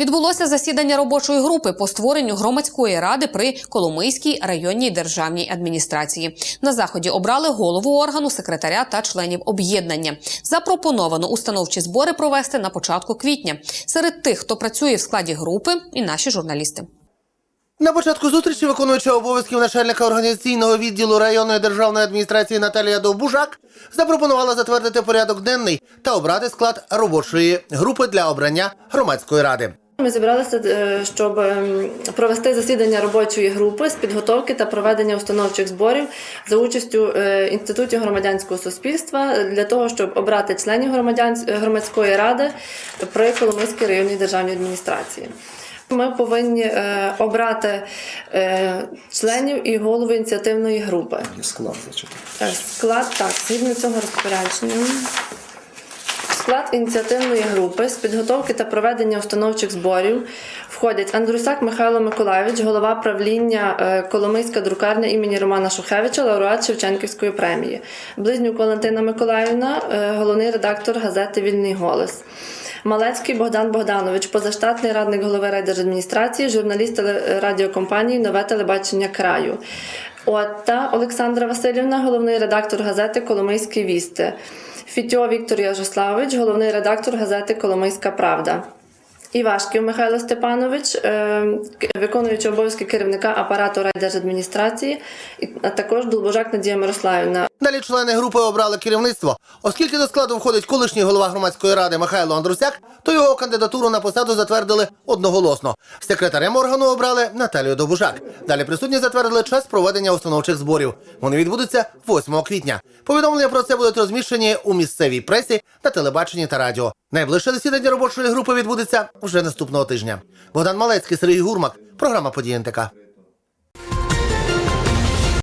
Відбулося засідання робочої групи по створенню громадської ради при Коломийській районній державній адміністрації. На заході обрали голову органу, секретаря та членів об'єднання. Запропоновано установчі збори провести на початку квітня. Серед тих, хто працює в складі групи, і наші журналісти. На початку зустрічі виконуюча обов'язків начальника організаційного відділу районної державної адміністрації Наталія Довбужак запропонувала затвердити порядок денний та обрати склад робочої групи для обрання громадської ради. Ми зібралися, е, щоб ем, провести засідання робочої групи з підготовки та проведення установчих зборів за участю е, інститутів громадянського суспільства для того, щоб обрати членів громадян- громадської ради при Коломийській районній державній адміністрації. Ми повинні е, обрати е, членів і голову ініціативної групи. Склад зачитати. Е, Склад так, згідно цього розпорядження. Склад ініціативної групи з підготовки та проведення установчих зборів входять Андрусак Михайло Миколайович, голова правління е, Коломийська друкарня імені Романа Шухевича, лауреат Шевченківської премії. Близнюк Валентина Миколаївна, е, головний редактор газети Вільний голос. Малецький Богдан Богданович, позаштатний радник голови райдержадміністрації, журналіст радіокомпанії Нове телебачення краю. От та Олександра Васильівна, головний редактор газети Коломийські вісти. Фітьо Віктор Яжославович, головний редактор газети Коломийська Правда. Івашків Михайло Степанович, е, виконуючий обов'язки керівника апарату райдержадміністрації, а також Долбожак Надія Мирославівна. Далі члени групи обрали керівництво. Оскільки до складу входить колишній голова громадської ради Михайло Андрусяк, то його кандидатуру на посаду затвердили одноголосно. Секретарем органу обрали Наталію Довбужак. Далі присутні затвердили час проведення установчих зборів. Вони відбудуться 8 квітня. Повідомлення про це будуть розміщені у місцевій пресі, на телебаченні та радіо. Найближче засідання робочої групи відбудеться вже наступного тижня. Богдан Малецький, Сергій Гурмак. Програма «Події НТК».